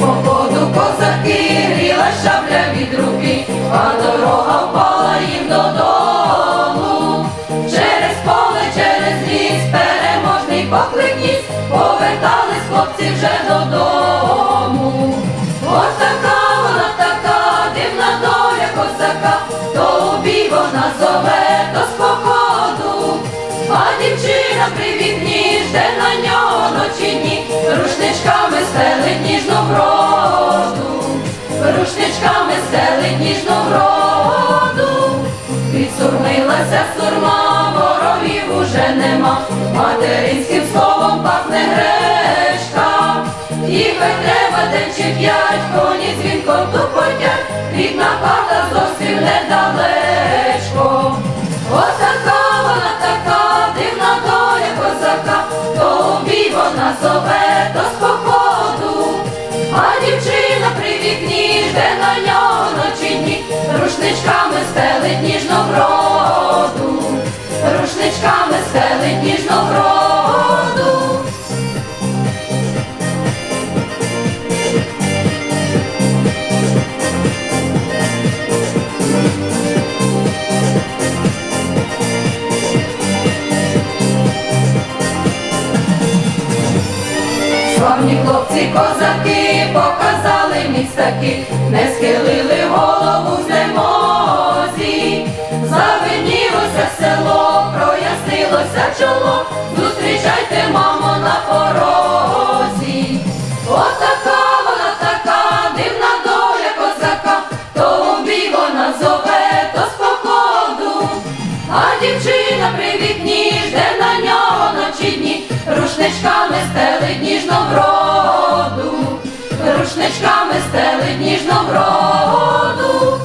походу козаки, гріла шабля від руки, а дорога впала їм додому. Через поле, через ліс, переможний поклик ніс, повертались хлопці вже додому. Ось така вона така, дивна доля козака, то у вона зове до споходу, а дівчина при вікні жде на нього рушничками стелить ніжну броду, рушничками стелить ніжну броду, відсурмилася сурма, ворогів уже нема, материнським словом пахне грешка. Їхать треба день чи п'ять, коні дзвінком тупотять, рідна хата зовсім недалечко. Отака вона така, дивна доля козака, то у бій вона зове броду. Славні хлопці козаки показали містаки, не схилили голову в знемозі. Ніжну броду, рушничками стелить ніжну броду.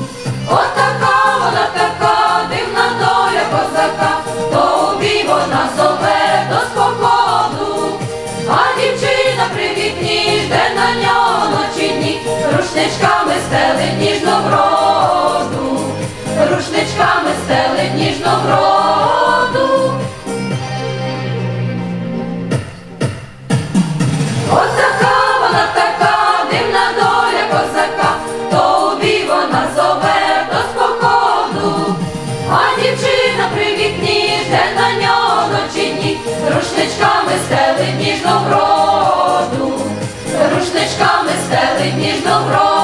Отака вона така, дивна доля козака, то у бій вона зове до споходу. А дівчина при вікні жде на нього ночі дні, рушничками стелить ніжну броду, рушничками стелить ніжну броду. Рушничками стелить ніж доброду, рушничками стелить ніж броду.